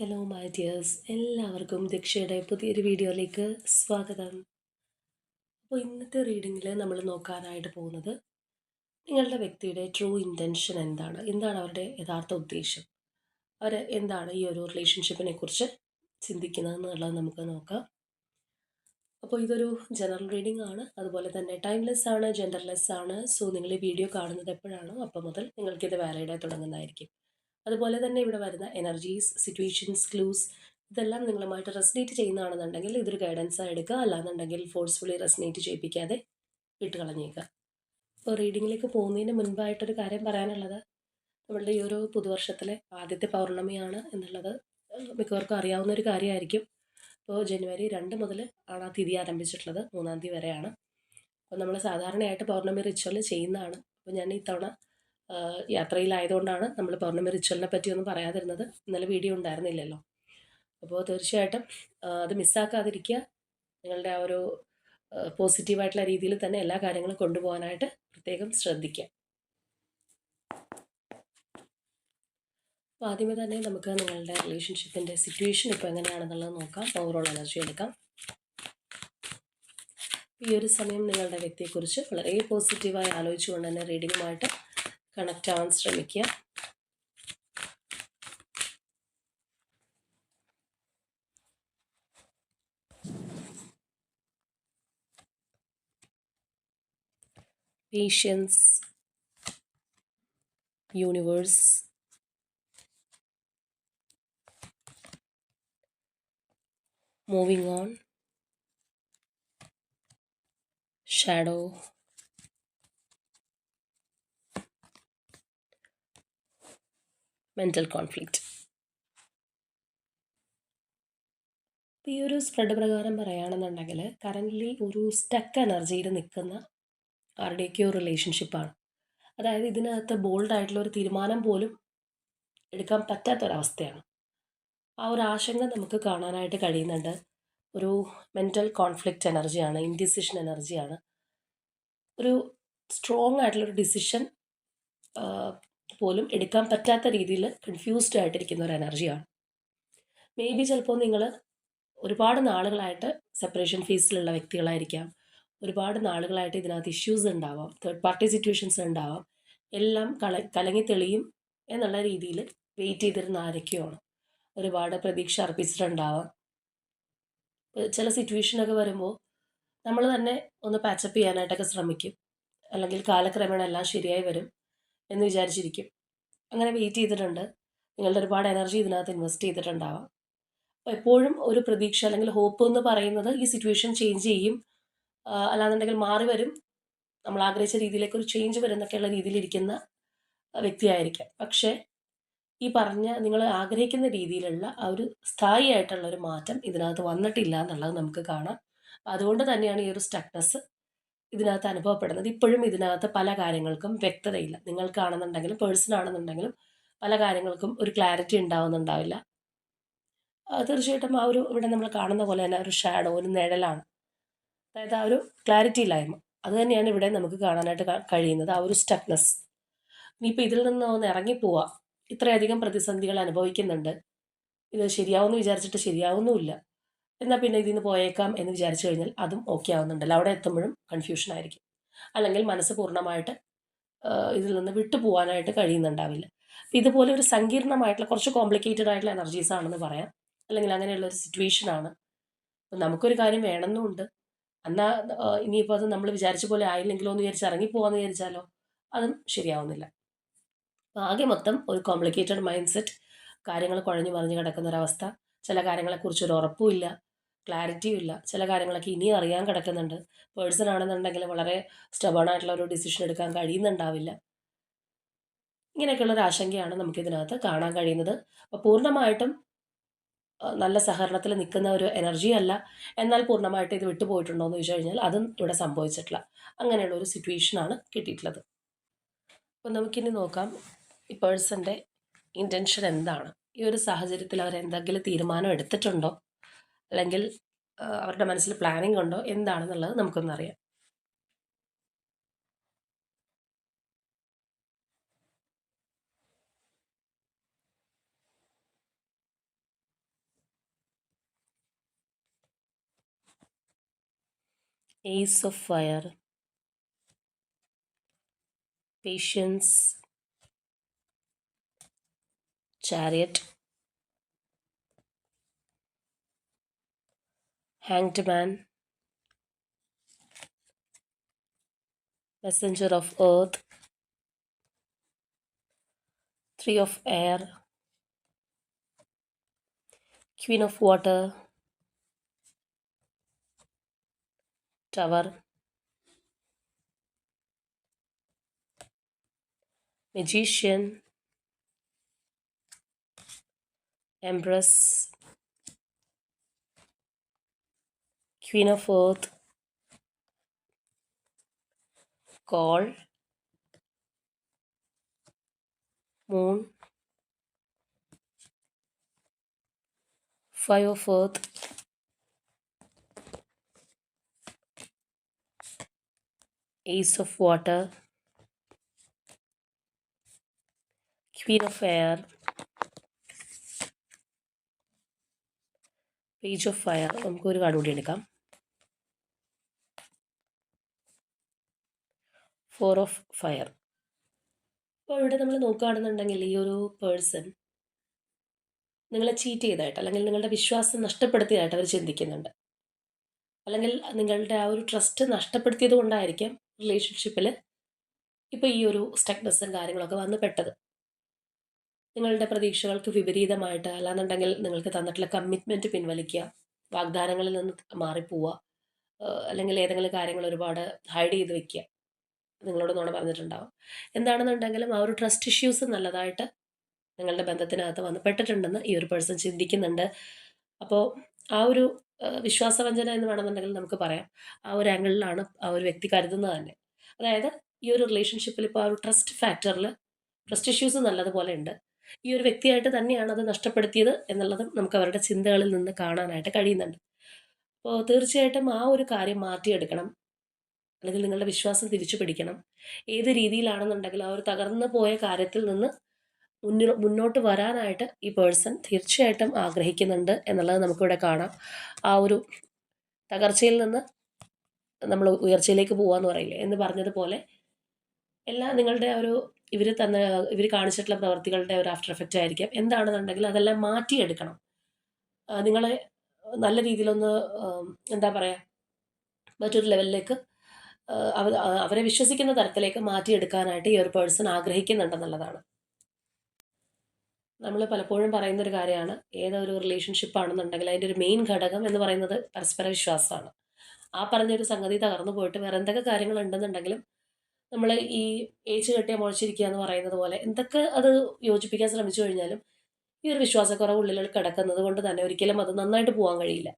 Hello my dears എല്ലാവർക്കും ദീക്ഷയുടെ പുതിയൊരു വീഡിയോയിലേക്ക് സ്വാഗതം. അപ്പോൾ ഇന്നത്തെ റീഡിങ്ങിൽ നമ്മൾ നോക്കാനായിട്ട് പോകുന്നത് നിങ്ങളുടെ വ്യക്തിയുടെ ട്രൂ ഇന്റൻഷൻ എന്താണ്? എന്താണ് അവരുടെ യഥാർത്ഥ ഉദ്ദേശം? അവർ എന്താണ് ഈ ഒരു റിലേഷൻഷിപ്പിനെ കുറിച്ച് ചിന്തിക്കുന്നത് എന്നുള്ളത് നമുക്ക് നോക്കാം. അപ്പോൾ ഇതൊരു ജനറൽ റീഡിംഗ് ആണ്. അതുപോലെ തന്നെ ടൈംലെസ് ആണ് ജെൻഡർലെസ് ആണ്. സോ നിങ്ങൾ ഈ വീഡിയോ കാണുന്നത് എപ്പോഴാണോ അപ്പോൾ മുതൽ നിങ്ങൾക്കിത് വാലിഡായി തുടങ്ങുന്നതായിരിക്കും. അതുപോലെ തന്നെ ഇവിടെ വരുന്ന എനർജീസ് സിറ്റുവേഷൻസ് ക്ലൂസ് ഇതെല്ലാം നിങ്ങളുമായിട്ട് റെസിനേറ്റ് ചെയ്യുന്നതാണെന്നുണ്ടെങ്കിൽ ഇതൊരു ഗൈഡൻസ് എടുക്കുക. അല്ലാന്നുണ്ടെങ്കിൽ ഫോഴ്സ്ഫുള്ളി റെസിനേറ്റ് ചെയ്യിപ്പിക്കാതെ വിട്ട് കളഞ്ഞേക്കുക അപ്പോൾ റീഡിങ്ങിലേക്ക് പോകുന്നതിന് മുൻപായിട്ടൊരു കാര്യം പറയാനുള്ളത്. നമ്മളുടെ ഈ ഒരു പുതുവർഷത്തിലെ ആദ്യത്തെ പൗർണമിയാണ് എന്നുള്ളത് മിക്കവർക്കും അറിയാവുന്ന ഒരു കാര്യമായിരിക്കും. ഇപ്പോൾ ജനുവരി രണ്ട് മുതൽ ആണ് ആ തിഥി ആരംഭിച്ചിട്ടുള്ളത് മൂന്നാം തീയതി വരെയാണ്. അപ്പോൾ നമ്മൾ സാധാരണയായിട്ട് പൗർണമി റിച്വൽ ചെയ്യുന്നതാണ്. അപ്പോൾ ഞാൻ ഇത്തവണ യാത്രയിലായതുകൊണ്ടാണ് നമ്മൾ പൗർണമി റിച്വലിനെ പറ്റിയൊന്നും പറയാതിരുന്നത്. ഇന്നലെ വീഡിയോ ഉണ്ടായിരുന്നില്ലല്ലോ. അപ്പോൾ തീർച്ചയായിട്ടും അത് മിസ്സാക്കാതിരിക്കുക നിങ്ങളുടെ ആ ഒരു പോസിറ്റീവായിട്ടുള്ള രീതിയിൽ തന്നെ എല്ലാ കാര്യങ്ങളും കൊണ്ടുപോകാനായിട്ട് പ്രത്യേകം ശ്രദ്ധിക്കുക. അപ്പോൾ ആദ്യമേ തന്നെ നമുക്ക് നിങ്ങളുടെ റിലേഷൻഷിപ്പിന്റെ സിറ്റുവേഷൻ ഇപ്പോൾ എങ്ങനെയാണെന്നുള്ളത് നോക്കാം. ഓവറോൾ എനർജി എടുക്കാം. ഈ ഒരു സമയം നിങ്ങളുടെ വ്യക്തിയെക്കുറിച്ച് വളരെ പോസിറ്റീവായി ആലോചിച്ചുകൊണ്ട് തന്നെ റീഡിങ്ങുമായിട്ട് കണക്റ്റ് ആവാൻ ശ്രമിക്കുക patience universe moving on shadow mental conflict ഈ ഒരു സ്പ്രെഡ് പ്രകാരം പറയുകയാണെന്നുണ്ടെങ്കിൽ കറന്റ്ലി ഒരു സ്റ്റക്ക് എനർജിയിൽ നിൽക്കുന്ന ആരുടെയൊക്കെയോ റിലേഷൻഷിപ്പാണ് അതായത് ഇതിനകത്ത് ബോൾഡ് ആയിട്ടുള്ള ഒരു തീരുമാനം പോലും എടുക്കാൻ പറ്റാത്തൊരവസ്ഥയാണ്. ആ ഒരു ആശങ്ക നമുക്ക് കാണാനായിട്ട് കഴിയുന്നുണ്ട്. ഒരു മെന്റൽ കോൺഫ്ലിക്റ്റ് എനർജിയാണ് ഇൻഡിസിഷൻ എനർജിയാണ് ഒരു സ്ട്രോങ് ആയിട്ടുള്ളൊരു ഡിസിഷൻ പോലും എടുക്കാൻ പറ്റാത്ത രീതിയിൽ കൺഫ്യൂസ്ഡ് ആയിട്ടിരിക്കുന്ന ഒരു എനർജിയാണ് മേ ബി ചിലപ്പോൾ നിങ്ങൾ ഒരുപാട് നാളുകളായിട്ട് സെപ്പറേഷൻ ഫേസിലുള്ള വ്യക്തികളായിരിക്കാം. ഒരുപാട് നാളുകളായിട്ട് ഇതിനകത്ത് ഇഷ്യൂസ് ഉണ്ടാവാം. തേർഡ് പാർട്ടി സിറ്റുവേഷൻസ് ഉണ്ടാവാം. എല്ലാം കള കലങ്ങി തെളിയും എന്നുള്ള രീതിയിൽ വെയിറ്റ് ചെയ്തിരുന്ന ആരൊക്കെയാണ് ഒരുപാട് പ്രതീക്ഷ അർപ്പിച്ചിട്ടുണ്ടാവാം. ചില സിറ്റുവേഷനൊക്കെ വരുമ്പോൾ നമ്മൾ തന്നെ ഒന്ന് പാച്ചപ്പ് ചെയ്യാനായിട്ടൊക്കെ ശ്രമിക്കും. അല്ലെങ്കിൽ കാലക്രമേണ എല്ലാം ശരിയായി വരും. എന്ന് വിചാരിച്ചിരിക്കും. അങ്ങനെ വെയിറ്റ് ചെയ്തിട്ടുണ്ട്. നിങ്ങളുടെ ഒരുപാട് എനർജി ഇതിനകത്ത് ഇൻവെസ്റ്റ് ചെയ്തിട്ടുണ്ടാവാം. അപ്പോൾ എപ്പോഴും ഒരു പ്രതീക്ഷ അല്ലെങ്കിൽ ഹോപ്പ് എന്ന് പറയുന്നത് ഈ സിറ്റുവേഷൻ ചേഞ്ച് ചെയ്യും. അല്ലാന്നുണ്ടെങ്കിൽ മാറി വരും. നമ്മൾ ആഗ്രഹിച്ച രീതിയിലേക്ക് ഒരു ചേഞ്ച് വരും എന്നൊക്കെയുള്ള രീതിയിലിരിക്കുന്ന വ്യക്തിയായിരിക്കാം. പക്ഷേ ഈ പറഞ്ഞ നിങ്ങൾ ആഗ്രഹിക്കുന്ന രീതിയിലുള്ള ആ ഒരു സ്ഥായി ആയിട്ടുള്ള ഒരു മാറ്റം ഇതിനകത്ത് വന്നിട്ടില്ല എന്നുള്ളത് നമുക്ക് കാണാം. അതുകൊണ്ട് തന്നെയാണ് ഈ ഒരു സ്റ്റക്നെസ് ഇതിനകത്ത് അനുഭവപ്പെടുന്നത്. ഇപ്പോഴും ഇതിനകത്ത് പല കാര്യങ്ങൾക്കും വ്യക്തതയില്ല. നിങ്ങൾക്കാണെന്നുണ്ടെങ്കിലും പേഴ്സൺ ആണെന്നുണ്ടെങ്കിലും പല കാര്യങ്ങൾക്കും ഒരു ക്ലാരിറ്റി ഉണ്ടാവുന്നുണ്ടാവില്ല. തീർച്ചയായിട്ടും ആ ഒരു ഇവിടെ നമ്മൾ കാണുന്ന പോലെ തന്നെ ഒരു ഷാഡോ ഒരു നിഴലാണ്. അതായത് ആ ഒരു ക്ലാരിറ്റി ഇല്ലായ്മ. അത് തന്നെയാണ് ഇവിടെ നമുക്ക് കാണാനായിട്ട് കഴിയുന്നത്. ആ ഒരു സ്റ്റക്നെസ് ഇനിയിപ്പോൾ ഇതിൽ നിന്ന് ഒന്ന് ഇറങ്ങിപ്പോവുക ഇത്രയധികം പ്രതിസന്ധികൾ അനുഭവിക്കുന്നുണ്ട്. ഇത് ശരിയാവുമെന്ന് വിചാരിച്ചിട്ട് ശരിയാവുന്നുമില്ല. എന്നാൽ പിന്നെ ഇതിൽ നിന്ന് പോയേക്കാം എന്ന് വിചാരിച്ചു കഴിഞ്ഞാൽ അതും ഓക്കെ ആവുന്നുണ്ടല്ലോ. അവിടെ എത്തുമ്പോഴും കൺഫ്യൂഷൻ ആയിരിക്കും. അല്ലെങ്കിൽ മനസ്സ് പൂർണമായിട്ട് ഇതിൽ നിന്ന് വിട്ടു പോകാനായിട്ട് കഴിയുന്നുണ്ടാവില്ല. ഇതുപോലെ ഒരു സങ്കീർണമായിട്ടുള്ള കുറച്ച് കോംപ്ലിക്കേറ്റഡ് ആയിട്ടുള്ള എനർജീസ് ആണെന്ന് പറയാം. അല്ലെങ്കിൽ അങ്ങനെയുള്ള ഒരു സിറ്റുവേഷൻ ആണ്. അപ്പം നമുക്കൊരു കാര്യം വേണമെന്നുണ്ട്. എന്നാൽ ഇനിയിപ്പോൾ അത് നമ്മൾ വിചാരിച്ച പോലെ ആയില്ലെങ്കിലോ എന്ന് വിചാരിച്ച് ഇറങ്ങിപ്പോകാമെന്ന് വിചാരിച്ചാലോ അതും ശരിയാവുന്നില്ല. ആകെ മൊത്തം ഒരു കോംപ്ലിക്കേറ്റഡ് മൈൻഡ് സെറ്റ് കാര്യങ്ങൾ കുഴഞ്ഞു മറിഞ്ഞു കിടക്കുന്ന ഒരവസ്ഥ ചില കാര്യങ്ങളെക്കുറിച്ച് ഒരു ഉറപ്പുമില്ല ക്ലാരിറ്റിയും ഇല്ല. ചില കാര്യങ്ങളൊക്കെ ഇനിയും അറിയാൻ കിടക്കുന്നുണ്ട്. പേഴ്സൺ ആണെന്നുണ്ടെങ്കിൽ വളരെ സ്റ്റബൺ ആയിട്ടുള്ള ഒരു ഡിസിഷൻ എടുക്കാൻ കഴിയുന്നുണ്ടാവില്ല. ഇങ്ങനെയൊക്കെയുള്ള ഒരു ആശങ്കയാണ് നമുക്കിതിനകത്ത് കാണാൻ കഴിയുന്നത്. അപ്പോൾ പൂർണമായിട്ടും നല്ല സഹകരണത്തിൽ നിൽക്കുന്ന ഒരു എനർജി അല്ല. എന്നാൽ പൂർണമായിട്ട് ഇത് വിട്ടുപോയിട്ടുണ്ടോ എന്ന് ചോദിച്ചു കഴിഞ്ഞാൽ അതും ഇവിടെ സംഭവിച്ചിട്ടില്ല. അങ്ങനെയുള്ള ഒരു സിറ്റുവേഷനാണ് കിട്ടിയിട്ടുള്ളത്. അപ്പോൾ നമുക്കിനി നോക്കാം ഈ പേഴ്സന്റെ ഇന്റൻഷൻ എന്താണ്? ഈ ഒരു സാഹചര്യത്തിൽ അവർ എന്തെങ്കിലും തീരുമാനം എടുത്തിട്ടുണ്ടോ? അല്ലെങ്കിൽ അവരുടെ മനസ്സിൽ പ്ലാനിങ് ഉണ്ടോ? എന്താണെന്നുള്ളത് നമുക്കൊന്നറിയാം ace of fire patience chariot hanged man messenger of earth. Three of air. Queen of water. Tower. Magician. Empress queen of earth call moon five of earth ace of water queen of air page of fire നമുക്ക് ഒരു card കൂടി എടുക്കാം four of fire അപ്പോൾ ഇവിടെ നമ്മൾ നോക്കുകയാണെന്നുണ്ടെങ്കിൽ ഈ ഒരു പേഴ്സൺ നിങ്ങളെ ചീറ്റ് ചെയ്തതായിട്ട് അല്ലെങ്കിൽ നിങ്ങളുടെ വിശ്വാസം നഷ്ടപ്പെടുത്തിയതായിട്ട് അവർ ചിന്തിക്കുന്നുണ്ട്. അല്ലെങ്കിൽ നിങ്ങളുടെ ആ ഒരു ട്രസ്റ്റ് നഷ്ടപ്പെടുത്തിയത് കൊണ്ടായിരിക്കാം റിലേഷൻഷിപ്പിൽ ഇപ്പോൾ ഈ ഒരു സ്റ്റക്നെസ്സും കാര്യങ്ങളൊക്കെ വന്ന് പെട്ടത്. നിങ്ങളുടെ പ്രതീക്ഷകൾക്ക് വിപരീതമായിട്ട് അല്ലാന്നുണ്ടെങ്കിൽ നിങ്ങൾക്ക് തന്നിട്ടുള്ള കമ്മിറ്റ്മെന്റ് പിൻവലിക്കുക വാഗ്ദാനങ്ങളിൽ നിന്ന് മാറിപ്പോവുക അല്ലെങ്കിൽ ഏതെങ്കിലും കാര്യങ്ങൾ ഒരുപാട് ഹൈഡ് ചെയ്ത് വെക്കുക. നിങ്ങളോട് നോണ പറഞ്ഞിട്ടുണ്ടാവും. എന്താണെന്നുണ്ടെങ്കിലും ആ ഒരു ട്രസ്റ്റ് ഇഷ്യൂസ് നല്ലതായിട്ട് നിങ്ങളുടെ ബന്ധത്തിനകത്ത് വന്ന് പെട്ടിട്ടുണ്ടെന്ന് ഈ ഒരു പേഴ്സൺ ചിന്തിക്കുന്നുണ്ട്. അപ്പോൾ ആ ഒരു വിശ്വാസവഞ്ചന എന്ന് വേണമെന്നുണ്ടെങ്കിൽ നമുക്ക് പറയാം. ആ ഒരു ആംഗിളിലാണ് ആ ഒരു വ്യക്തി കരുതുന്നത് തന്നെ. അതായത് ഈ ഒരു റിലേഷൻഷിപ്പിൽ ഇപ്പോൾ ആ ഒരു ട്രസ്റ്റ് ഫാക്ടറിൽ ട്രസ്റ്റ് ഇഷ്യൂസ് നല്ലതുപോലെ ഉണ്ട്. ഈ ഒരു വ്യക്തിയായിട്ട് തന്നെയാണ് അത് നഷ്ടപ്പെടുത്തിയത് എന്നുള്ളതും നമുക്ക് അവരുടെ ചിന്തകളിൽ നിന്ന് കാണാനായിട്ട് കഴിയുന്നുണ്ട്. അപ്പോൾ തീർച്ചയായിട്ടും ആ ഒരു കാര്യം മാറ്റിയെടുക്കണം. അല്ലെങ്കിൽ നിങ്ങളുടെ വിശ്വാസം തിരിച്ചു പിടിക്കണം. ഏത് രീതിയിലാണെന്നുണ്ടെങ്കിൽ ആ ഒരു തകർന്നു പോയ കാര്യത്തിൽ നിന്ന് മുന്നിൽ മുന്നോട്ട് വരാനായിട്ട് ഈ പേഴ്സൺ തീർച്ചയായിട്ടും ആഗ്രഹിക്കുന്നുണ്ട് എന്നുള്ളത് നമുക്കിവിടെ കാണാം. ആ ഒരു തകർച്ചയിൽ നിന്ന് നമ്മൾ ഉയർച്ചയിലേക്ക് പോകാമെന്ന് പറയില്ലേ? എന്ന് പറഞ്ഞതുപോലെ എല്ലാം നിങ്ങളുടെ ഒരു ഇവർ തന്ന ഇവർ കാണിച്ചിട്ടുള്ള പ്രവർത്തികളുടെ ഒരു ആഫ്റ്റർ എഫക്റ്റ് ആയിരിക്കാം. എന്താണെന്നുണ്ടെങ്കിൽ അതെല്ലാം മാറ്റിയെടുക്കണം. നിങ്ങളെ നല്ല രീതിയിലൊന്ന് എന്താ പറയുക മറ്റൊരു ലെവലിലേക്ക് അവരെ വിശ്വസിക്കുന്ന തരത്തിലേക്ക് മാറ്റിയെടുക്കാനായിട്ട് ഈ ഒരു പേഴ്സൺ ആഗ്രഹിക്കുന്നുണ്ടെന്നുള്ളതാണ്. നമ്മൾ പലപ്പോഴും പറയുന്ന ഒരു കാര്യമാണ് ഏതൊരു റിലേഷൻഷിപ്പ് ആണെന്നുണ്ടെങ്കിൽ അതിന്റെ ഒരു മെയിൻ ഘടകം എന്ന് പറയുന്നത് പരസ്പര വിശ്വാസമാണ്. ആ പറഞ്ഞൊരു സംഗതി തകർന്നു പോയിട്ട് വേറെ എന്തൊക്കെ കാര്യങ്ങൾ ഉണ്ടെന്നുണ്ടെങ്കിലും നമ്മൾ ഈ ഏച്ച് കെട്ടിയ മുഴച്ചിരിക്കുക എന്ന് പറയുന്നത് പോലെ എന്തൊക്കെ അത് യോജിപ്പിക്കാൻ ശ്രമിച്ചു കഴിഞ്ഞാലും ഈ ഒരു വിശ്വാസക്കുറവ് ഉള്ളിൽ കിടക്കുന്നത് കൊണ്ട് തന്നെ ഒരിക്കലും അത് നന്നായിട്ട് പോകാൻ കഴിയില്ല.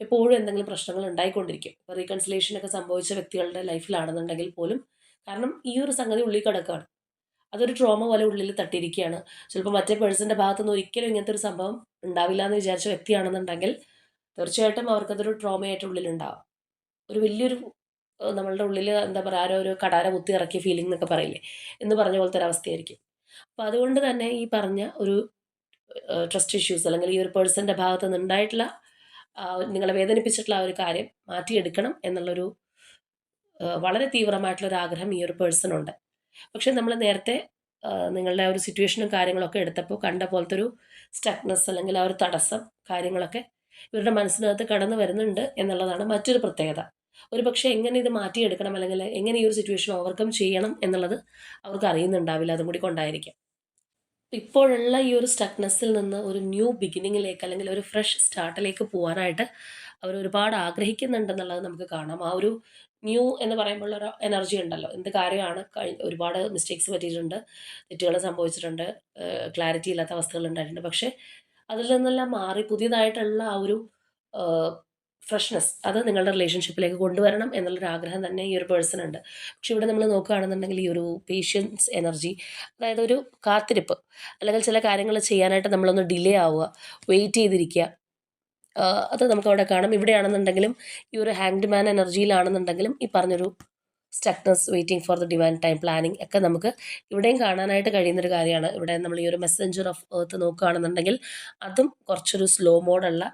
എപ്പോഴും എന്തെങ്കിലും പ്രശ്നങ്ങൾ ഉണ്ടായിക്കൊണ്ടിരിക്കും. ഇപ്പോൾ റീകൺസിലേഷനൊക്കെ സംഭവിച്ച വ്യക്തികളുടെ ലൈഫിലാണെന്നുണ്ടെങ്കിൽ പോലും കാരണം ഈ ഒരു സംഗതി ഉള്ളിൽ കിടക്കുകയാണ് അതൊരു ട്രോമ പോലെ ഉള്ളിൽ തട്ടിയിരിക്കുകയാണ്. ചിലപ്പോൾ മറ്റേ പേഴ്സന്റെ ഭാഗത്തുനിന്ന് ഒരിക്കലും ഇങ്ങനത്തെ ഒരു സംഭവം ഉണ്ടാവില്ല എന്ന് വിചാരിച്ച വ്യക്തിയാണെന്നുണ്ടെങ്കിൽ തീർച്ചയായിട്ടും അവർക്കതൊരു ട്രോമയായിട്ട് ഉള്ളിലുണ്ടാവും. ഒരു വലിയൊരു നമ്മളുടെ ഉള്ളിൽ എന്താ പറയുക ആരോ ഒരു കടാര കുത്തി ഇറക്കിയ ഫീലിംഗ് എന്നൊക്കെ പറയില്ലേ? എന്ന് പറഞ്ഞ പോലത്തെ ഒരു അവസ്ഥയായിരിക്കും. അപ്പോൾ അതുകൊണ്ട് തന്നെ ഈ പറഞ്ഞ ഒരു ട്രസ്റ്റ് ഇഷ്യൂസ് അല്ലെങ്കിൽ ഈ ഒരു പേഴ്സന്റെ ഭാഗത്തു നിന്ന് ഉണ്ടായിട്ടുള്ള നിങ്ങളെ വേദനിപ്പിച്ചിട്ടുള്ള ആ ഒരു കാര്യം മാറ്റിയെടുക്കണം എന്നുള്ളൊരു വളരെ തീവ്രമായിട്ടുള്ളൊരു ആഗ്രഹം ഈ ഒരു പേഴ്സണുണ്ട് പക്ഷെ നമ്മൾ നേരത്തെ നിങ്ങളുടെ ഒരു സിറ്റുവേഷനും കാര്യങ്ങളൊക്കെ എടുത്തപ്പോൾ കണ്ട പോലത്തെ ഒരു സ്റ്റക്നെസ് അല്ലെങ്കിൽ ആ ഒരു തടസ്സം കാര്യങ്ങളൊക്കെ ഇവരുടെ മനസ്സിനകത്ത് കടന്നു വരുന്നുണ്ട് എന്നുള്ളതാണ് മറ്റൊരു പ്രത്യേകത. ഒരു പക്ഷേ എങ്ങനെ ഇത് മാറ്റിയെടുക്കണം അല്ലെങ്കിൽ എങ്ങനെ ഈ ഒരു സിറ്റുവേഷൻ ഓവർകം ചെയ്യണം എന്നുള്ളത് അവർക്ക് അറിയുന്നുണ്ടാവില്ല. അതും കൂടി കൊണ്ടായിരിക്കും. ഇപ്പോഴുള്ള ഈ ഒരു സ്റ്റക്നെസ്സിൽ നിന്ന് ഒരു ന്യൂ ബിഗിനിങ്ങിലേക്ക് അല്ലെങ്കിൽ ഒരു ഫ്രഷ് സ്റ്റാർട്ടിലേക്ക് പോകാനായിട്ട് അവർ ഒരുപാട് ആഗ്രഹിക്കുന്നുണ്ടെന്നുള്ളത് നമുക്ക് കാണാം. ആ ഒരു ന്യൂ എന്ന് പറയുമ്പോൾ ഒരു എനർജി ഉണ്ടല്ലോ. എന്ത് കാര്യമാണ് ഒരുപാട് മിസ്റ്റേക്സ് പറ്റിയിട്ടുണ്ട്. തെറ്റുകൾ സംഭവിച്ചിട്ടുണ്ട്. ക്ലാരിറ്റി ഇല്ലാത്ത അവസ്ഥകൾ ഉണ്ടായിട്ടുണ്ട്. പക്ഷേ അതിൽ നിന്നെല്ലാം മാറി പുതിയതായിട്ടുള്ള ആ ഒരു ഫ്രഷ്നെസ് അത് നിങ്ങളുടെ റിലേഷൻഷിപ്പിലേക്ക് കൊണ്ടുവരണം എന്നുള്ളൊരു ആഗ്രഹം തന്നെ ഈ ഒരു പേഴ്സൺ ഉണ്ട്. പക്ഷെ ഇവിടെ നമ്മൾ നോക്കുകയാണെന്നുണ്ടെങ്കിൽ ഈ ഒരു പേഷ്യൻസ് എനർജി അതായത് ഒരു കാത്തിരിപ്പ് അല്ലെങ്കിൽ ചില കാര്യങ്ങൾ ചെയ്യാനായിട്ട് നമ്മളൊന്ന് ഡിലേ ആവുക വെയിറ്റ് ചെയ്തിരിക്കുക. അത് നമുക്കവിടെ കാണാം. ഇവിടെയാണെന്നുണ്ടെങ്കിലും ഈ ഒരു ഹാങ്ഡ് മാൻ എനർജിയിലാണെന്നുണ്ടെങ്കിലും ഈ പറഞ്ഞൊരു stuckness waiting for the divine time planning ഒക്കെ നമുക്ക് ഇവിടെയും കാണാനായിട്ട് കഴിയുന്നൊരു കാര്യമാണ്. ഇവിടെ നമ്മൾ ഈ ഒരു മെസ്സഞ്ചർ ഓഫ് എർത്ത് നോക്കുകയാണെന്നുണ്ടെങ്കിൽ അതും കുറച്ചൊരു സ്ലോ മോഡുള്ള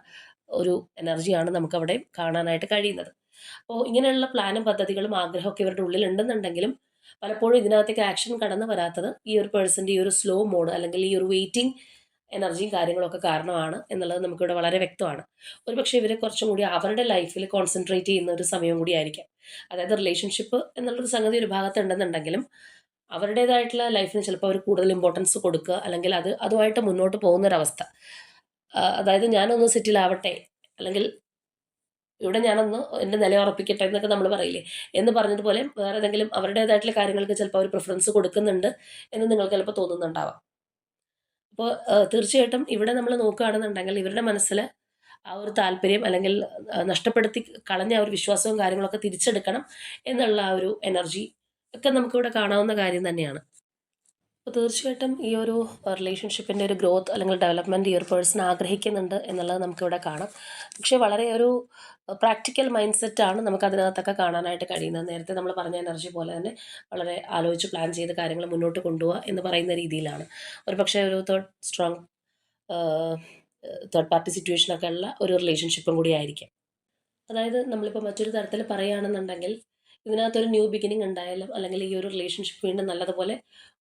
ഒരു എനർജിയാണ് നമുക്കവിടെ കാണാനായിട്ട് കഴിയുന്നത്. അപ്പോൾ ഇങ്ങനെയുള്ള പ്ലാനും പദ്ധതികളും ആഗ്രഹമൊക്കെ ഇവരുടെ ഉള്ളിൽ ഉണ്ടെന്നുണ്ടെങ്കിലും പലപ്പോഴും ഇതിനകത്തേക്ക് ആക്ഷൻ കടന്നു വരാത്തത് ഈ ഒരു പേഴ്സന്റെ ഈ ഒരു സ്ലോ മോഡ് അല്ലെങ്കിൽ ഈ ഒരു വെയിറ്റിംഗ് എനർജിയും കാര്യങ്ങളൊക്കെ കാരണമാണ് എന്നുള്ളത് നമുക്കിവിടെ വളരെ വ്യക്തമാണ്. ഒരുപക്ഷെ ഇവരെ കുറച്ചും കൂടി അവരുടെ ലൈഫിൽ കോൺസെൻട്രേറ്റ് ചെയ്യുന്ന ഒരു സമയം കൂടി ആയിരിക്കാം. അതായത് റിലേഷൻഷിപ്പ് എന്നുള്ളൊരു സംഗതി ഒരു ഭാഗത്ത് ഉണ്ടെന്നുണ്ടെങ്കിലും അവരുടേതായിട്ടുള്ള ലൈഫിന് ചിലപ്പോൾ അവർ കൂടുതൽ ഇമ്പോർട്ടൻസ് കൊടുക്കുക അല്ലെങ്കിൽ അത് അതുമായിട്ട് മുന്നോട്ട് പോകുന്നൊരവസ്ഥ അതായത് ഞാനൊന്ന് സെറ്റിൽ ആവട്ടെ. അല്ലെങ്കിൽ ഇവിടെ ഞാനൊന്ന് എന്റെ നില ഉറപ്പിക്കട്ടെ എന്നൊക്കെ നമ്മൾ പറയില്ലേ? എന്ന് പറഞ്ഞതുപോലെ വേറെ ഏതെങ്കിലും അവരുടേതായിട്ടുള്ള കാര്യങ്ങൾക്ക് ചിലപ്പോൾ അവർ പ്രിഫറൻസ് കൊടുക്കുന്നുണ്ട് എന്ന് നിങ്ങൾക്ക് ചിലപ്പോൾ തോന്നുന്നുണ്ടാവാം. അപ്പോൾ തീർച്ചയായിട്ടും ഇവിടെ നമ്മൾ നോക്കുകയാണെന്നുണ്ടെങ്കിൽ ഇവരുടെ മനസ്സിൽ ആ ഒരു താല്പര്യം അല്ലെങ്കിൽ നഷ്ടപ്പെടുത്തി കളഞ്ഞ ആ ഒരു വിശ്വാസവും കാര്യങ്ങളൊക്കെ തിരിച്ചെടുക്കണം എന്നുള്ള ആ ഒരു എനർജി ഒക്കെ നമുക്കിവിടെ കാണാവുന്ന കാര്യം തന്നെയാണ്. അപ്പോൾ തീർച്ചയായിട്ടും ഈ ഒരു റിലേഷൻഷിപ്പിന്റെ ഒരു ഗ്രോത്ത് അല്ലെങ്കിൽ ഡെവലപ്മെന്റ് ഈ ഒരു പേഴ്സൺ ആഗ്രഹിക്കുന്നുണ്ട് എന്നുള്ളത് നമുക്കിവിടെ കാണാം. പക്ഷേ വളരെ ഒരു പ്രാക്ടിക്കൽ മൈൻഡ് സെറ്റാണ് നമുക്ക് അതിനകത്തൊക്കെ കാണാനായിട്ട് കഴിയുന്നത്. നേരത്തെ നമ്മൾ പറഞ്ഞ എനർജി പോലെ തന്നെ വളരെ ആലോചിച്ച് പ്ലാൻ ചെയ്ത് കാര്യങ്ങൾ മുന്നോട്ട് കൊണ്ടുപോകുക എന്ന് പറയുന്ന രീതിയിലാണ്. ഒരു പക്ഷേ ഒരു തേർഡ് സ്ട്രോങ് തേർഡ് പാർട്ടി സിറ്റുവേഷനൊക്കെ ഉള്ള ഒരു റിലേഷൻഷിപ്പും കൂടി ആയിരിക്കും. അതായത് നമ്മളിപ്പോൾ മറ്റൊരു തരത്തിൽ പറയുകയാണെന്നുണ്ടെങ്കിൽ ഇതിനകത്തൊരു ന്യൂ ബിഗിനിങ് ഉണ്ടായാലും അല്ലെങ്കിൽ ഈ ഒരു റിലേഷൻഷിപ്പ് വീണ്ടും നല്ലതുപോലെ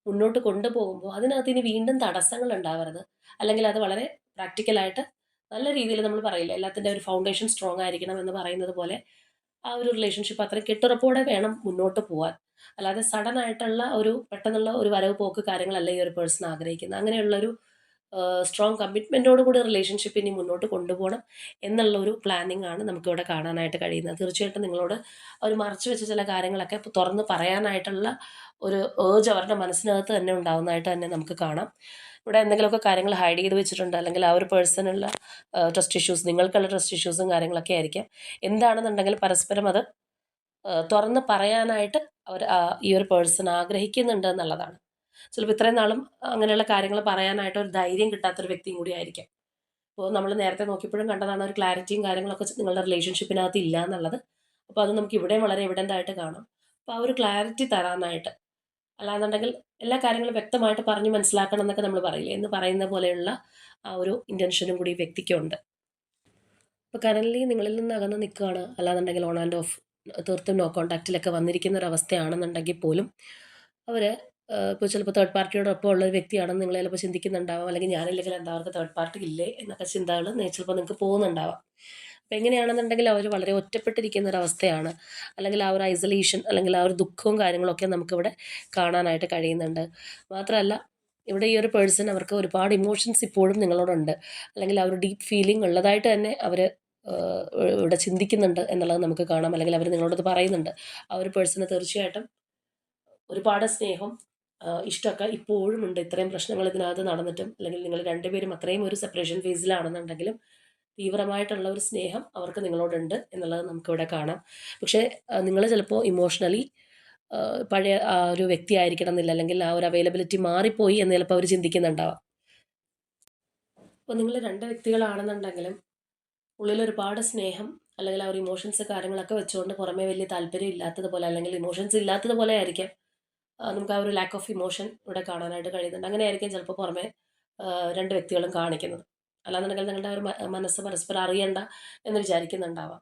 മുന്നോട്ട് കൊണ്ടുപോകുമ്പോൾ അതിനകത്ത് ഇനി വീണ്ടും തടസ്സങ്ങൾ ഉണ്ടാവരുത്. അല്ലെങ്കിൽ അത് വളരെ പ്രാക്ടിക്കലായിട്ട് നല്ല രീതിയിൽ നമ്മൾ പറയില്ല എല്ലാത്തിന്റെ ഒരു ഫൗണ്ടേഷൻ സ്ട്രോങ് ആയിരിക്കണം എന്ന് പറയുന്നത് പോലെ ആ ഒരു റിലേഷൻഷിപ്പ് അത്ര കെട്ടുറപ്പോടെ വേണം മുന്നോട്ട് പോകാൻ അല്ലാതെ സഡൻ ആയിട്ടുള്ള ഒരു പെട്ടെന്നുള്ള ഒരു വരവ് പോക്ക് കാര്യങ്ങളല്ല ഈ ഒരു പേഴ്സൺ ആഗ്രഹിക്കുന്നത്. അങ്ങനെയുള്ളൊരു സ്ട്രോങ് കമ്മിറ്റ്മെന്റോട് കൂടി റിലേഷൻഷിപ്പ് ഇനി മുന്നോട്ട് കൊണ്ടുപോകണം എന്നുള്ള ഒരു പ്ലാനിങ് ആണ് നമുക്കിവിടെ കാണാനായിട്ട് കഴിയുന്നത്. തീർച്ചയായിട്ടും നിങ്ങളോട് അവർ മറച്ചു വെച്ച ചില കാര്യങ്ങളൊക്കെ തുറന്ന് പറയാനായിട്ടുള്ള ഒരു ഏജ് അവരുടെ മനസ്സിനകത്ത് തന്നെ ഉണ്ടാകുന്നതായിട്ട് തന്നെ നമുക്ക് കാണാം. ഇവിടെ എന്തെങ്കിലുമൊക്കെ കാര്യങ്ങൾ ഹൈഡ് ചെയ്ത് വെച്ചിട്ടുണ്ട് അല്ലെങ്കിൽ ആ ഒരു പേഴ്സണുള്ള ട്രസ്റ്റ് ഇഷ്യൂസ് നിങ്ങൾക്കുള്ള ട്രസ്റ്റ് ഇഷ്യൂസും കാര്യങ്ങളൊക്കെ ആയിരിക്കാം. എന്താണെന്നുണ്ടെങ്കിൽ പരസ്പരം അത് തുറന്ന് പറയാനായിട്ട് അവർ ഈ ഒരു പേഴ്സൺ ആഗ്രഹിക്കുന്നുണ്ട് എന്നുള്ളതാണ്. ചിലപ്പോൾ ഇത്രയും നാളും അങ്ങനെയുള്ള കാര്യങ്ങൾ പറയാനായിട്ട് ഒരു ധൈര്യം കിട്ടാത്തൊരു വ്യക്തിയും കൂടി ആയിരിക്കാം. അപ്പോൾ നമ്മൾ നേരത്തെ നോക്കിയപ്പോഴും കണ്ടതാണ് ഒരു ക്ലാരിറ്റിയും കാര്യങ്ങളൊക്കെ നിങ്ങളുടെ റിലേഷൻഷിപ്പിനകത്ത് ഇല്ല എന്നുള്ളത്. അപ്പോൾ അത് നമുക്ക് ഇവിടെയും വളരെ എവിഡന്റ് ആയിട്ട് കാണാം. അപ്പോൾ ആ ഒരു ക്ലാരിറ്റി തരാനായിട്ട് അല്ലാന്നുണ്ടെങ്കിൽ എല്ലാ കാര്യങ്ങളും വ്യക്തമായിട്ട് പറഞ്ഞ് മനസ്സിലാക്കണം എന്നൊക്കെ നമ്മൾ പറയില്ലേ? എന്ന് പറയുന്ന പോലെയുള്ള ആ ഒരു ഇന്റൻഷനും കൂടി വ്യക്തിക്കുണ്ട് ഇപ്പോൾ കറന്റ്ലി നിങ്ങളിൽ നിന്ന് അകന്ന് നിൽക്കുകയാണ്. അല്ലാന്നുണ്ടെങ്കിൽ ഓൺ ആൻഡ് ഓഫ് തീർത്തും നോ കോൺടാക്റ്റിലൊക്കെ വന്നിരിക്കുന്ന ഒരു അവസ്ഥയാണെന്നുണ്ടെങ്കിൽ പോലും അവർ ഇപ്പോൾ ചിലപ്പോൾ തേർഡ് പാർട്ടിയോടൊപ്പം ഉള്ള ഒരു വ്യക്തിയാണെന്ന് നിങ്ങൾ ചിലപ്പോൾ ചിന്തിക്കുന്നുണ്ടാവാം. അല്ലെങ്കിൽ ഞാനില്ലെങ്കിൽ എന്താ അവർക്ക് തേർഡ് പാർട്ടി ഇല്ലേ എന്നൊക്കെ ചിന്തകൾ ചിലപ്പോൾ നിങ്ങൾക്ക് പോകുന്നുണ്ടാവാം. അപ്പം എങ്ങനെയാണെന്നുണ്ടെങ്കിൽ അവർ വളരെ ഒറ്റപ്പെട്ടിരിക്കുന്ന ഒരു അവസ്ഥയാണ്. അല്ലെങ്കിൽ ആ ഒരു ഐസൊലേഷൻ അല്ലെങ്കിൽ ആ ഒരു ദുഃഖവും കാര്യങ്ങളൊക്കെ നമുക്കിവിടെ കാണാനായിട്ട് കഴിയുന്നുണ്ട്. മാത്രമല്ല ഇവിടെ ഈ ഒരു പേഴ്സൺ അവർക്ക് ഒരുപാട് ഇമോഷൻസ് ഇപ്പോഴും നിങ്ങളോടുണ്ട്. അല്ലെങ്കിൽ ആ ഒരു ഡീപ്പ് ഫീലിംഗ് ഉള്ളതായിട്ട് തന്നെ അവർ ഇവിടെ ചിന്തിക്കുന്നുണ്ട് എന്നുള്ളത് നമുക്ക് കാണാം. അല്ലെങ്കിൽ അവർ നിങ്ങളോടത് പറയുന്നുണ്ട്. ആ ഒരു പേഴ്സണ് തീർച്ചയായിട്ടും ഒരുപാട് സ്നേഹം ഇഷ്ടമൊക്കെ ഇപ്പോഴും ഉണ്ട്. ഇത്രയും പ്രശ്നങ്ങൾ ഇതിനകത്ത് നടന്നിട്ടും അല്ലെങ്കിൽ നിങ്ങൾ രണ്ടുപേരും അത്രയും ഒരു സെപ്പറേഷൻ ഫേസിലാണെന്നുണ്ടെങ്കിലും തീവ്രമായിട്ടുള്ള ഒരു സ്നേഹം അവർക്ക് നിങ്ങളോടുണ്ട് എന്നുള്ളത് നമുക്കിവിടെ കാണാം. പക്ഷേ നിങ്ങൾ ചിലപ്പോൾ ഇമോഷണലി പഴയ ആ ഒരു വ്യക്തി ആയിരിക്കണം എന്നില്ല അല്ലെങ്കിൽ ആ ഒരു അവൈലബിലിറ്റി മാറിപ്പോയി എന്ന് ചിലപ്പോൾ അവർ ചിന്തിക്കുന്നുണ്ടാവാം. അപ്പോൾ നിങ്ങൾ രണ്ട് വ്യക്തികളാണെന്നുണ്ടെങ്കിലും ഉള്ളിൽ ഒരുപാട് സ്നേഹം അല്ലെങ്കിൽ ആ ഒരു ഇമോഷൻസ് കാര്യങ്ങളൊക്കെ വെച്ചുകൊണ്ട് പുറമേ വലിയ താല്പര്യം ഇല്ലാത്തതുപോലെ അല്ലെങ്കിൽ ഇമോഷൻസ് ഇല്ലാത്തതുപോലെ ആയിരിക്കാം നമുക്ക് ആ ഒരു ലാക്ക് ഓഫ് ഇമോഷൻ ഇവിടെ കാണാനായിട്ട് കഴിയുന്നുണ്ട്. അങ്ങനെ ആയിരിക്കും ചിലപ്പോൾ പുറമെ രണ്ട് വ്യക്തികളും കാണിക്കുന്നത്. അല്ലാന്നുണ്ടെങ്കിൽ നിങ്ങളുടെ ഒരു മനസ്സ് പരസ്പരം അറിയണ്ട എന്ന് വിചാരിക്കുന്നുണ്ടാവാം.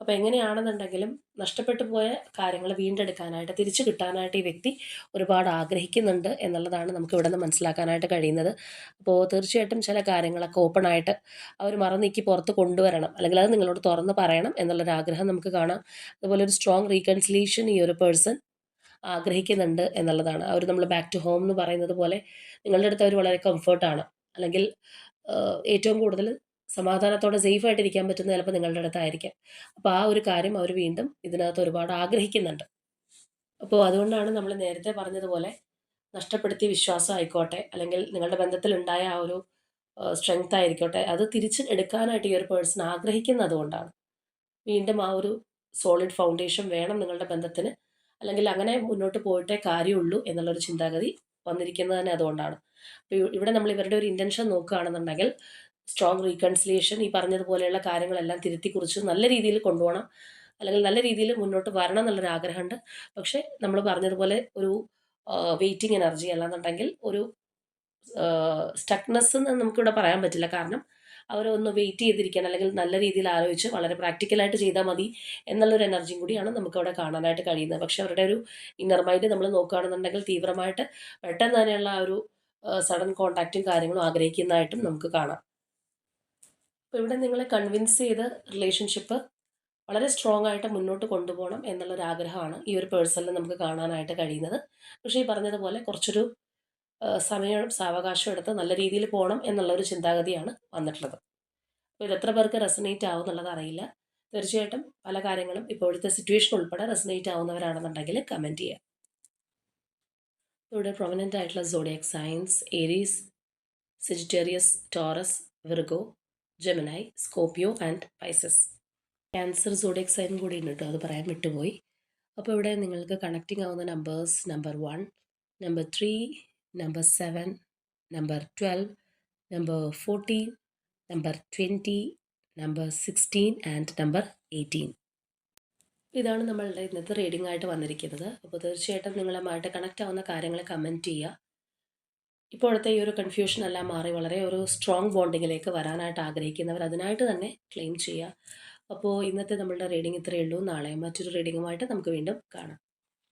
അപ്പോൾ എങ്ങനെയാണെന്നുണ്ടെങ്കിലും നഷ്ടപ്പെട്ടു പോയ കാര്യങ്ങൾ വീണ്ടെടുക്കാനായിട്ട് തിരിച്ചു കിട്ടാനായിട്ട് ഈ വ്യക്തി ഒരുപാട് ആഗ്രഹിക്കുന്നുണ്ട് എന്നുള്ളതാണ് നമുക്ക് ഇവിടെ നിന്ന് മനസ്സിലാക്കാനായിട്ട് കഴിയുന്നത്. അപ്പോൾ തീർച്ചയായിട്ടും ചില കാര്യങ്ങളൊക്കെ ഓപ്പൺ ആയിട്ട് അവർ മറന്നീക്കി പുറത്ത് കൊണ്ടുവരണം. അല്ലെങ്കിൽ അത് നിങ്ങളോട് തുറന്ന് പറയണം എന്നുള്ളൊരു ആഗ്രഹം നമുക്ക് കാണാം. അതുപോലെ ഒരു സ്ട്രോങ് റീകൺസിലേഷൻ ഈ ഒരു പേഴ്സൺ ആഗ്രഹിക്കുന്നുണ്ട് എന്നുള്ളതാണ്. അവർ നമ്മൾ ബാക്ക് ടു ഹോം എന്ന് പറയുന്നത് പോലെ നിങ്ങളുടെ അടുത്ത് അവർ വളരെ കംഫർട്ടാണ് അല്ലെങ്കിൽ ഏറ്റവും കൂടുതൽ സമാധാനത്തോടെ സേഫായിട്ട് ഇരിക്കാൻ പറ്റുന്ന ചിലപ്പോൾ നിങ്ങളുടെ അടുത്തായിരിക്കാം. അപ്പോൾ ആ ഒരു കാര്യം അവർ വീണ്ടും ഇതിനകത്ത് ഒരുപാട് ആഗ്രഹിക്കുന്നുണ്ട്. അപ്പോൾ അതുകൊണ്ടാണ് നമ്മൾ നേരത്തെ പറഞ്ഞതുപോലെ നഷ്ടപ്പെടുത്തിയ വിശ്വാസം ആയിക്കോട്ടെ അല്ലെങ്കിൽ നിങ്ങളുടെ ബന്ധത്തിലുണ്ടായ ആ ഒരു സ്ട്രെങ്ത് ആയിരിക്കോട്ടെ അത് തിരിച്ച് എടുക്കാനായിട്ട് ഈ ഒരു പേഴ്സൺ ആഗ്രഹിക്കുന്നത് കൊണ്ടാണ്. വീണ്ടും ആ ഒരു സോളിഡ് ഫൗണ്ടേഷൻ വേണം നിങ്ങളുടെ ബന്ധത്തിന് അല്ലെങ്കിൽ അങ്ങനെ മുന്നോട്ട് പോയിട്ടേ കാര്യമുള്ളൂ എന്നുള്ളൊരു ചിന്താഗതി വന്നിരിക്കുന്നത് തന്നെ അതുകൊണ്ടാണ്. അപ്പോൾ ഇവിടെ നമ്മൾ ഇവരുടെ ഒരു ഇന്റൻഷൻ നോക്കുകയാണെന്നുണ്ടെങ്കിൽ സ്ട്രോങ് റീകൺസിലിയേഷൻ ഈ പറഞ്ഞതുപോലെയുള്ള കാര്യങ്ങളെല്ലാം തിരുത്തി കുറിച്ച് നല്ല രീതിയിൽ കൊണ്ടുപോകണം. അല്ലെങ്കിൽ നല്ല രീതിയിൽ മുന്നോട്ട് വരണം എന്നുള്ളൊരു ആഗ്രഹമുണ്ട്. പക്ഷേ നമ്മൾ പറഞ്ഞതുപോലെ ഒരു വെയിറ്റിംഗ് എനർജി അല്ലാന്നുണ്ടെങ്കിൽ ഒരു സ്റ്റക്നെസ് എന്ന് നമുക്കിവിടെ പറയാൻ പറ്റില്ല. കാരണം അവരൊന്ന് വെയിറ്റ് ചെയ്തിരിക്കാൻ അല്ലെങ്കിൽ നല്ല രീതിയിൽ ആലോചിച്ച് വളരെ പ്രാക്ടിക്കലായിട്ട് ചെയ്താൽ മതി എന്നുള്ളൊരു എനർജിയും കൂടിയാണ് നമുക്ക് നമുക്കവിടെ കാണാനായിട്ട് കഴിയുന്നത്. പക്ഷെ അവരുടെ ഒരു ഇന്നർ മൈൻഡ് നമ്മൾ നോക്കുകയാണെന്നുണ്ടെങ്കിൽ തീവ്രമായിട്ട് പെട്ടെന്ന് തന്നെയുള്ള ഒരു സഡൻ കോണ്ടാക്റ്റും കാര്യങ്ങളും ആഗ്രഹിക്കുന്നതായിട്ടും നമുക്ക് കാണാം. അപ്പോൾ ഇവിടെ നിങ്ങളെ കൺവിൻസ് ചെയ്ത് റിലേഷൻഷിപ്പ് വളരെ സ്ട്രോങ് ആയിട്ട് മുന്നോട്ട് കൊണ്ടുപോകണം എന്നുള്ളൊരു ആഗ്രഹമാണ് ഈ ഒരു പേഴ്സണിൽ നമുക്ക് കാണാനായിട്ട് കഴിയുന്നത്. പക്ഷേ ഈ പറഞ്ഞതുപോലെ കുറച്ചൊരു സമയം സാവകാശം എടുത്ത് നല്ല രീതിയിൽ പോകണം എന്നുള്ള ഒരു ചിന്താഗതിയാണ് വന്നിട്ടുള്ളത്. അപ്പോൾ ഇത് എത്ര പേർക്ക് റെസനേറ്റ് ആവും എന്നുള്ളത് അറിയില്ല. തീർച്ചയായിട്ടും പല കാര്യങ്ങളും ഇപ്പോഴത്തെ സിറ്റുവേഷൻ ഉൾപ്പെടെ റെസനേറ്റ് ആവുന്നവരാണെന്നുണ്ടെങ്കിൽ കമന്റ് ചെയ്യുക ഇവിടെ പ്രൊമിനന്റ് ആയിട്ടുള്ള zodiac science Aries Sagittarius Taurus Virgo Gemini Scorpio and Pisces cancer zodiac sign കൂടി ഉണ്ട് കേട്ടോ അത് പറയാൻ വിട്ടുപോയി. അപ്പോൾ ഇവിടെ നിങ്ങൾക്ക് കണക്റ്റിംഗ് ആവുന്ന numbers number one number three number 7, number twelve number fourteen number twenty number sixteen and number eighteen ഇതാണ് നമ്മളുടെ ഇന്നത്തെ റീഡിംഗ് ആയിട്ട് വന്നിരിക്കുന്നത്. അപ്പോൾ തീർച്ചയായിട്ടും നിങ്ങളുമായിട്ട് കണക്റ്റ് ആവുന്ന കാര്യങ്ങൾ കമന്റ് ചെയ്യുക. ഇപ്പോഴത്തെ ഈ ഒരു കൺഫ്യൂഷൻ എല്ലാം മാറി വളരെ ഒരു സ്ട്രോങ് ബോണ്ടിങ്ങിലേക്ക് വരാനായിട്ട് ആഗ്രഹിക്കുന്നവർ അതിനായിട്ട് തന്നെ ക്ലെയിം ചെയ്യുക. അപ്പോൾ ഇന്നത്തെ നമ്മളുടെ റീഡിംഗ് ഇത്രയേ ഉള്ളൂ. നാളെ മറ്റൊരു റീഡിങ്ങുമായിട്ട് നമുക്ക് വീണ്ടും കാണാം.